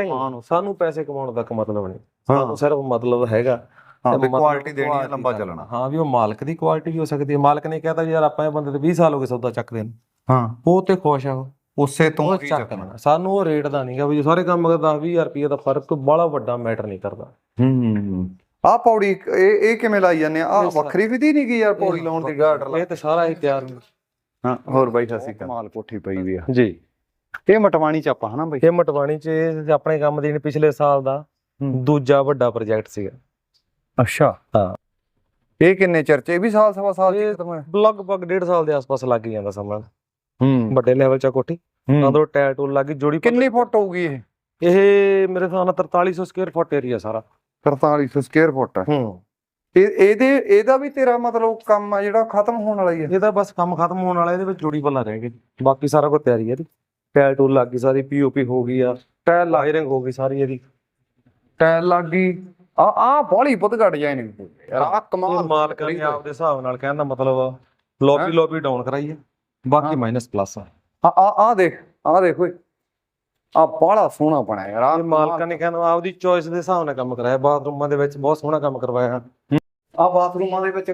ਸਾਨੂੰ ਪੈਸੇ ਕਮਾਉਣ ਦਾ ਕੋਈ ਮਤਲਬ ਨਹੀਂ। ਸਾਨੂੰ ਸਿਰਫ ਮਤਲਬ ਹੈਗਾ ਹਾਂ ਤੇ ਵੀ ਕੁਆਲਿਟੀ ਦੇਣੀ ਆ quality ਲੰਬਾ। ਚੱਲਣਾ। ਹਾਂ ਵੀ ਉਹ ਮਾਲਕ ਦੀ ਕੁਆਲਿਟੀ ਵੀ ਹੋ ਸਕਦੀ ਹੈ। ਮਾਲਕ ਨੇ ਕਹਿਤਾ ਵੀ ਯਾਰ ਆਪਾਂ ਇਹ ਬੰਦੇ ਤੇ 20 ਸਾਲ ਹੋ ਗਏ ਸੌਦਾ ਚੱਕਦੇ ਨੇ। ਹਾਂ। ਉਹ ਤੇ ਖੁਸ਼ ਆ ਉਹ। ਉਸੇ ਤੋਂ ਹੀ ਚੱਕ ਚੱਕਣਾ। ਸਾਨੂੰ ਉਹ ਰੇਟ ਦਾ ਨਹੀਂਗਾ ਵੀ ਜੇ ਸਾਰੇ ਕੰਮ 10 20000 ਰੁਪਏ ਦਾ ਫ਼ਰਕ ਬੜਾ ਵੱਡਾ ਮੈਟਰ ਨਹੀਂ ਕਰਦਾ। ਹੂੰ ਆ ਪੌੜੀ ਇਹ ਇਹ ਕਿਵੇਂ ਲਾਈ ਜਾਂਦੇ ਆ? ਆ ਵੱਖਰੀ ਵਿਧੀ ਨਹੀਂ ਗਈ ਯਾਰ ਪੌੜੀ ਲਾਉਣ ਦੀ ਗਾਰਡਰ ਇਹ ਤੇ ਸਾਰਾ ਹੀ ਤਿਆਰ ਹਾਂ ਹੋਰ ਬਾਈ ਸਸੀ ਕਮਾਲ ਕੋਠੀ ਪਈ ਵੀ ਆ। ਜੀ। ਇਹ ਮਟਵਾਣੀ ਚ ਆਪਾਂ ਹਨਾ ਬਾਈ? ਇਹ ਮਟਵਾਣੀ ਚ ਆਪਣੇ ਕੰਮ ਦੀ ਪਿਛਲੇ ਸਾਲ ਦਾ ਹੂੰ। ਦੂਜਾ ਵੱਡਾ ਪ੍ਰੋਜੈਕਟ ਸੀਗਾ। ਅੱਛਾ। ਹਾਂ। ਇਹ ਕਿੰਨੇ ਚਰਚੇ ਇਹ ਵੀ ਸਾਲ ਸਵਾ ਸਾਲ ਚ ਇਹ ਖਤਮ ਹੋਇਆ। ਲਗਭਗ ਡੇਢ ਸਾਲ ਦੇ ਆਸ-ਪਾਸ ਲੱਗ ਹੀ ਜਾਂਦਾ ਸਮਾਂ ਹੂੰ। ਵੱਡੇ ਲੈਵਲ 'ਚ ਆ ਕੋਠੀ। ਅੰਦਰੋਂ ਟੈਲ ਟੂਲ ਲੱਗ ਗਈ ਜੋੜੀ ਕਿੰਨੀ ਫੁੱਟ ਹੋਊਗੀ ਇਹ? ਇਹ ਮੇਰੇ ਹਿਸਾਬ ਨਾਲ 4300 ਸਕੁਅਰ ਫੁੱਟ ਏਰੀਆ ਸਾਰਾ। 4300 ਸਕੁਅਰ ਫੁੱਟ ਹੂੰ। ਇਹ ਇਹਦੇ ਇਹਦਾ ਵੀ ਤੇਰਾ ਮਤਲਬ ਕੰਮ ਆ ਜਿਹੜਾ ਖਤਮ ਹੋਣ ਵਾਲਾ ਹੀ ਆ? ਇਹਦਾ ਬਸ ਕੰਮ ਖਤਮ ਹੋਣ ਵਾਲਾ ਇਹਦੇ ਵਿੱਚ ਜੋੜੀ ਪੱਲਾ ਰਹਿ ਗਿਆ ਬਾਕੀ ਸਾਰਾ ਕੁਝ ਤਿਆਰੀ ਹੈ ਇਹਦੀ। ਟੈਲ ਟੂਲ ਲੱਗ ਗਈ ਸਾਰੀ ਪੀਓਪੀ ਹੋ ਗਈ ਆ। ਟਾਇਲ ਲਾ ਵਾਇਰਿੰਗ ਹੋ ਗਈ ਸਾਰੀ ਇਹਦੀ। ਟਾਇਲ ਲੱਗ ਗਈ। ਆ ਆ ਬੋਲੀ ਬੁੱਧ ਘਟ ਜਾਣੀ ਯਾਰ ਆ ਕਮਾਲ ਮਾਲਕ ਨੇ ਆਪਦੇ ਹਿਸਾਬ ਨਾਲ ਕਹਿਣ ਦਾ ਮਤਲਬ ਲੌਬੀ ਲੌਬੀ ਡਾਊਨ ਕਰਾਈ ਹੈ ਬਾਕੀ। ਮਾਈਨਸ ਪਲੱਸ ਆ। ਆ ਆ ਦੇਖ ਆ ਦੇਖ ਓਏ। ਆ ਬੜਾ ਸੋਹਣਾ ਬਣਿਆ ਯਾਰ ਆ ਮਾਲਕਾਂ ਨੇ ਕਹਿੰਦਾ ਆਪਦੀ ਚੋਇਸ ਦੇ ਹਿਸਾਬ ਨਾਲ ਕੰਮ ਕਰਾਇਆ। ਬਾਥਰੂਮਾਂ ਦੇ ਵਿੱਚ ਬਹੁਤ ਸੋਹਣਾ ਕੰਮ ਕਰਵਾਇਆ। ਆ ਬਾਥਰੂਮਾਂ ਦੇ ਵਿੱਚ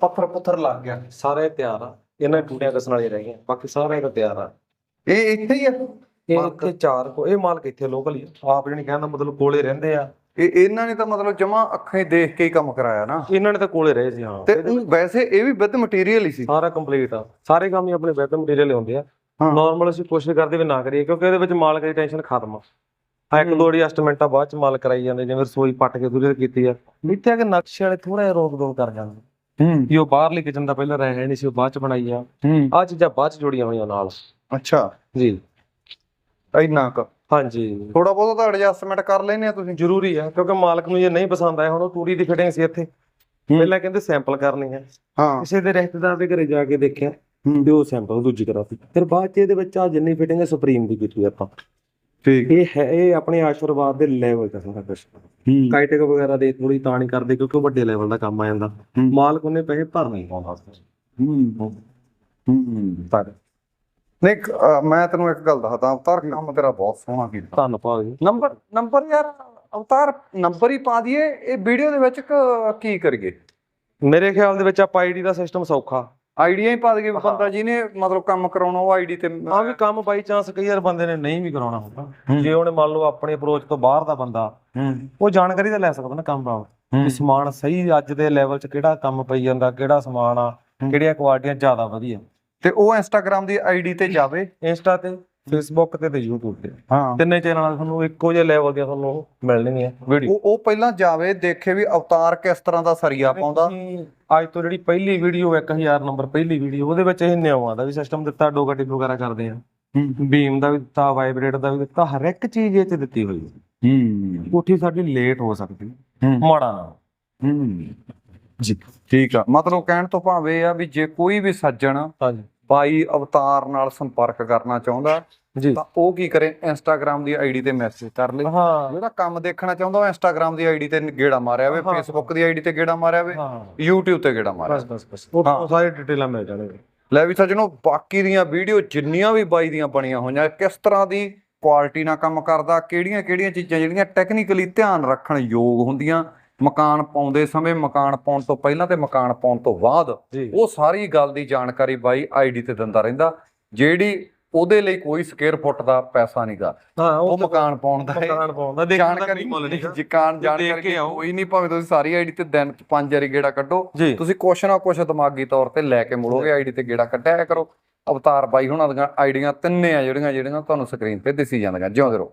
ਪੱਥਰ ਪੁੱਥਰ ਲੱਗ ਗਿਆ। ਸਾਰੇ ਤਿਆਰ ਆ। ਇਹਨਾਂ ਟੂਟੀਆਂ ਕਸਣ ਵਾਲੀ ਰਹਿ ਗਈਆਂ। ਬਾਕੀ ਸਾਰੇ ਤਾਂ ਤਿਆਰ ਆ। ਇਹ ਇੱਥੇ ਹੀ ਆ? ਇਹ ਇੱਥੇ ਚਾਰ ਕੋ ਇਹ ਮਾਲਕ ਇੱਥੇ ਲੋਕਲ ਹੀ ਆ। ਆਪ ਜਿਹੜੀ ਕਹਿੰਦਾ ਮਤਲਬ ਕੋਲੇ ਰਹਿੰਦੇ ਆ। ਇਹ ਇਹਨਾਂ ਨੇ ਤਾਂ ਮਤਲਬ ਜਮਾ ਅੱਖਾਂ ਦੇਖ ਕੇ ਹੀ ਕੰਮ ਕਰਾਇਆ ਨਾ। ਇਹਨਾਂ ਨੇ ਤਾਂ ਕੋਲੇ ਰਹੇ ਸੀ ਹਾਂ। ਤੇ ਵੈਸੇ ਇਹ ਵੀ ਵਿਦ ਮਟੀਰੀਅਲ ਹੀ ਸੀ। ਸਾਰਾ ਕੰਪਲੀਟ ਆ। ਸਾਰੇ ਕੰਮ ਹੀ ਆਪਣੇ ਵੈਬ ਮਟੀਰੀਅਲ ਹੁੰਦੇ ਆ। ਨਾਰਮਲ ਅਸੀਂ ਕੋਸ਼ਿਸ਼ ਕਰਦੇ ਵੀ ਨਾ ਕਰੀਏ ਕਿਉਂਕਿ ਇਹਦੇ ਵਿੱਚ ਮਾਲਕ ਦੀ ਟੈਨਸ਼ਨ ਖਤਮ ਆ। ਆ ਇੱਕ। ਦੋ ਐਡਜਸਟਮੈਂਟਾਂ ਬਾਅਦ ਚ ਮਾਲਕ ਕਰਾਈ ਜਾਂਦੇ ਜਿਵੇਂ ਰਸੋਈ ਪੱਟ ਕੇ ਦੂਰੇ ਕੀਤੀ ਆ। ਇੱਥੇ ਆ ਕੇ ਨਕਸ਼ੇ ਵਾਲੇ ਥੋੜਾ ਜਿਹਾ ਰੋਕ ਦੋ ਕਰ ਜਾਂਦੇ। ਹੂੰ। ਵੀ ਉਹ ਬਾਹਰਲੀ ਕਿਚਨ ਦਾ ਪਹਿਲਾਂ ਰਹਿ ਨਹੀਂ ਸੀ ਉਹ ਬਾਅਦ ਚ ਬਣਾਈ ਆ। ਆ ਚੀਜ਼ਾਂ ਬਾਅਦ ਚ ਜੋੜੀਆਂ ਹੋਈਆਂ ਨਾਲ। ਅੱਛਾ। ਜੀ। ਇੰਨਾ ਕੁ। ਹਾਂਜੀ। ਥੋੜਾ ਬਹੁਤਾ ਤਾਂ ਐਡਜਸਟਮੈਂਟ ਕਰ ਲੈਨੇ ਆ ਤੁਸੀਂ। ਜ਼ਰੂਰੀ ਆ ਕਿਉਂਕਿ ਮਾਲਕ ਨੂੰ ਜੇ ਨਹੀਂ ਪਸੰਦ ਆਇਆ ਹੁਣ ਉਹ ਟੂਰੀ ਦੀ ਫਿਟਿੰਗ ਸੀ ਇੱਥੇ। ਪਹਿਲਾਂ ਕਹਿੰਦੇ ਸੈਂਪਲ ਕਰਨੀ ਆ ਹਾਂ। ਕਿਸੇ ਦੇ ਰਿਸ਼ਤੇਦਾਰ ਦੇ ਘਰੇ ਜਾ ਕੇ ਦੇਖਿਆ ਹੂੰ। ਤੇ ਉਹ ਸੈਂਪਲ ਦੂਜੀ ਕਰਾਤੀ। ਫਿਰ ਬਾਅਦ ਚ ਇਹਦੇ ਵਿੱਚ ਆ ਜਿੰਨੀ ਫਿਟਿੰਗ ਹੈ ਸੁਪਰੀਮ ਦੀ ਕੀਤੀ ਆਪਾਂ। ਠੀਕ। ਇਹ ਹੈ ਇਹ ਆਪਣੇ ਆਸ਼ੀਰਵਾਦ ਦੇ ਲੈਵਲ ਤੇ ਸਾਰਾ ਕੁਝ ਹੂੰ। ਕਾਈਟੇਕ ਵਗੈਰਾ ਦੇ ਥੋੜੀ ਤਾਂ ਨਹੀਂ ਕਰਦੇ ਕਿਉਂਕਿ ਉਹ ਵੱਡੇ ਲੈਵਲ ਦਾ ਕੰਮ ਆ ਜਾਂਦਾ। ਹੂੰ। ਮਾਲਕ ਉਹਨੇ ਪੈਸੇ ਭਰ ਨਹੀਂ ਪਾਉਂਦਾ ਹੂੰ। ਹੂੰ। ਨਹੀਂ ਅਹ ਮੈਂ ਤੈਨੂੰ ਇੱਕ ਗੱਲ ਦੱਸਦਾ ਅਵਤਾਰ ਕੰਮ ਤੇਰਾ ਬਹੁਤ ਸੋਹਣਾ ਕੀਤਾ। ਧੰਨਵਾਦ ਜੀ। ਨੰਬਰ ਨੰਬਰ ਯਾਰ ਅਵਤਾਰ ਨੰਬਰ ਹੀ ਪਾ ਦਈਏ ਇਹ ਵੀਡੀਓ ਦੇ ਵਿੱਚ ਕ- ਕੀ ਕਰੀਏ? ਮੇਰੇ ਖਿਆਲ ਦੇ ਵਿੱਚ ਆਪਾਂ ਆਈਡੀ ਦਾ ਸਿਸਟਮ ਸੌਖਾ। ਆਈਡੀਆ ਹੀ ਪਾ ਦਈਏ ਵੀ ਬੰਦਾ ਜਿਹਨੇ ਮਤਲਬ ਕੰਮ ਕਰਾਉਣਾ ਉਹ ਆਈਡੀ ਤੇ ਆ ਵੀ ਕੰਮ ਬਾਈ ਚਾਂਸ ਕਈ ਵਾਰ ਬੰਦੇ ਨੇ ਨਹੀਂ ਵੀ ਕਰਾਉਣਾ ਹੁੰਦਾ। ਹੂੰ। ਜੇ ਉਹਨੇ ਮੰਨ ਲਓ ਆਪਣੇ ਅਪਰੋਚ ਤੋਂ ਬਾਹਰ ਦਾ ਬੰਦਾ ਹੂੰ। ਉਹ ਜਾਣਕਾਰੀ ਤਾਂ ਲੈ ਸਕਦਾ ਨਾ ਕੰਮ ਬਾਬਤ ਵੀ ਸਮਾਨ ਸਹੀ ਅੱਜ ਦੇ ਲੈਵਲ 'ਚ ਕਿਹੜਾ ਕੰਮ ਪਈ ਜਾਂਦਾ ਕਿਹੜਾ ਸਮਾਨ ਆ ਹੂੰ। ਕਿਹੜੀਆਂ ਕੁਆਲਿਟੀਆਂ ਜ਼ਿਆਦਾ ਵਧੀਆ। ਤੇ ਉਹ ਇੰਸਟਾਗ੍ਰam ਦੀ ਆਈਡੀ ਤੇ ਜਾਵੇ। ਇੰਸਟਾ ਤੇ ਫੇਸਬੁੱਕ ਤੇ ਤੇ YouTube ਤੇ। ਹਾਂ। ਤਿੰਨੇ ਚੈਨਲਾਂ ਤੁਹਾਨੂੰ ਇੱਕੋ ਜਿਹੇ ਲੈਵਲ ਦੀਆਂ ਤੁਹਾਨੂੰ ਮਿਲਣਗੀਆਂ ਵੀਡੀਓ ਉਹ ਉਹ ਪਹਿਲਾਂ ਜਾਵੇ ਦੇਖੇ ਵੀ ਅਵਤਾਰ ਕਿਸ ਤਰ੍ਹਾਂ ਦਾ ਸਰੀਆ ਪਾਉਂਦਾ। ਅੱਜ ਤੋਂ ਜਿਹੜੀ ਪਹਿਲੀ ਵੀਡੀਓ 1000 ਨੰਬਰ ਪਹਿਲੀ ਵੀਡੀਓ ਉਹਦੇ ਵਿੱਚ ਇਹ ਨਿਉਆਂ ਦਾ ਵੀ ਸਿਸਟਮ ਦਿੱਤਾ ਡੋਗਾ ਟਿਪ ਵਗੈਰਾ ਕਰਦੇ ਆ। ਬੀਮ ਦਾ ਵੀ ਦਿੱਤਾ ਵਾਈਬ੍ਰੇਟ ਦਾ ਵੀ ਦਿੱਤਾ ਹਰ ਇੱਕ ਚੀਜ਼ ਇਹ 'ਚ ਦਿੱਤੀ ਹੋਈ ਹੈ। ਕੋਠੀ ਸਾਡੀ ਲੇਟ ਹੋ ਸਕਦੀ। ਮਾੜਾ ਨਾ। ਹੂੰ। ਜੀ। ਠੀਕ ਆ। ਮਤਲਬ ਕਹਿਣ ਤੋਂ ਭਾਵੇਂ ਆ ਵੀ ਜੇ ਕੋਈ ਵੀ ਸੱਜਣ ਹਾਂਜੀ। ਬਾਈ ਅਵਤਾਰ ਨਾਲ ਸੰਪਰਕ ਕਰਨਾ ਚਾਹੁੰਦਾ ਜੀ। ਤਾਂ ਉਹ ਕੀ ਕਰੇ? ਇੰਸਟਾਗ੍ਰam ਦੀ ਆਈਡੀ ਤੇ ਮੈਸੇਜ ਕਰ ਲੇ। ਹਾਂ। ਜਿਹੜਾ ਕੰਮ ਦੇਖਣਾ ਚਾਹੁੰਦਾ ਉਹ ਇੰਸਟਾਗ੍ਰam ਦੀ ਆਈਡੀ ਤੇ ਗੇੜਾ ਮਾਰਿਆ ਹੋਵੇ। ਫੇਸਬੁੱਕ ਦੀ ਆਈਡੀ ਤੇ ਗੇੜਾ ਮਾਰਿਆ ਹੋਵੇ YouTube ਤੇ ਗੇੜਾ ਮਾਰਿਆ। ਬਸ ਬਸ ਬਸ। ਉਹ ਸਾਰੀ ਡਿਟੇਲਾਂ ਮਿਲ ਜਾਣਗੇ ਲੈ ਵੀ ਸੱਜਣੋ ਬਾਕੀ ਦੀਆਂ ਵੀਡੀਓ ਜਿੰਨੀਆਂ ਵੀ ਬਾਈ ਦੀਆਂ ਬਣੀਆਂ ਹੋਈਆਂ ਕਿਸ ਤਰ੍ਹਾਂ ਦੀ ਕੁਆਲਿਟੀ ਨਾਲ ਕੰਮ ਕਰਦਾ ਕਿਹੜੀਆਂ ਕਿਹੜੀਆਂ ਚੀਜ਼ਾਂ ਜਿਹੜੀਆਂ ਟੈਕਨੀਕਲੀ ਧਿਆਨ ਰੱਖਣ ਯੋਗ ਹੁੰਦੀਆਂ ਮਕਾਨ ਪਾਉਂਦੇ ਸਮੇਂ ਮਕਾਨ ਪਾਉਣ ਤੋਂ ਪਹਿਲਾਂ ਤੇ ਮਕਾਨ ਪਾਉਣ ਤੋਂ ਬਾਅਦ ਉਹ ਸਾਰੀ ਗੱਲ ਦੀ ਜਾਣਕਾਰੀ ਬਾਈ ਆਈਡੀ ਤੇ ਦਿੰਦਾ ਰਹਿੰਦਾ ਜਿਹੜੀ ਉਹਦੇ ਲਈ ਕੋਈ ਸਕੁਅਰ ਫੁੱਟ ਦਾ ਪੈਸਾ ਨਹੀਂਗਾ ਉਹ ਮਕਾਨ ਪਾਉਣ ਦਾ ਮਕਾਨ ਪਾਉਂਦਾ ਦੇਖਣ ਦਾ ਜਾਣਕਾਰੀ ਕੋਈ ਮੁੱਲ ਨਹੀਂ ਜਿਕਾਨ ਜਾਣਕਾਰੀ। ਕੋਈ ਨਹੀਂ ਭਾਵੇਂ ਤੁਸੀਂ ਸਾਰੀ ਆਈਡੀ ਤੇ ਦਿਨ ਚ ਪੰਜ ਵਾਰੀ ਗੇੜਾ ਕੱਢੋ ਤੁਸੀਂ ਕੁਛ ਨਾ ਕੁਛ ਦਿਮਾਗੀ ਤੌਰ ਤੇ ਲੈ ਕੇ ਮੁੜੋਗੇ ਆਈਡੀ ਤੇ ਗੇੜਾ ਕੱਢਿਆ ਕਰੋ। ਅਵਤਾਰ ਬਾਈ ਹੁਣਾਂ ਦੀਆਂ ਆਈਡੀਆਂ ਤਿੰਨੇ ਆ ਜਿਹੜੀਆਂ ਜਿਹੜੀਆਂ ਤੁਹਾਨੂੰ ਸਕਰੀਨ ਤੇ ਦਿਸੀ ਜਾਂਦੀਆਂ ਜਿਉਂਦੇ ਰਹੋ।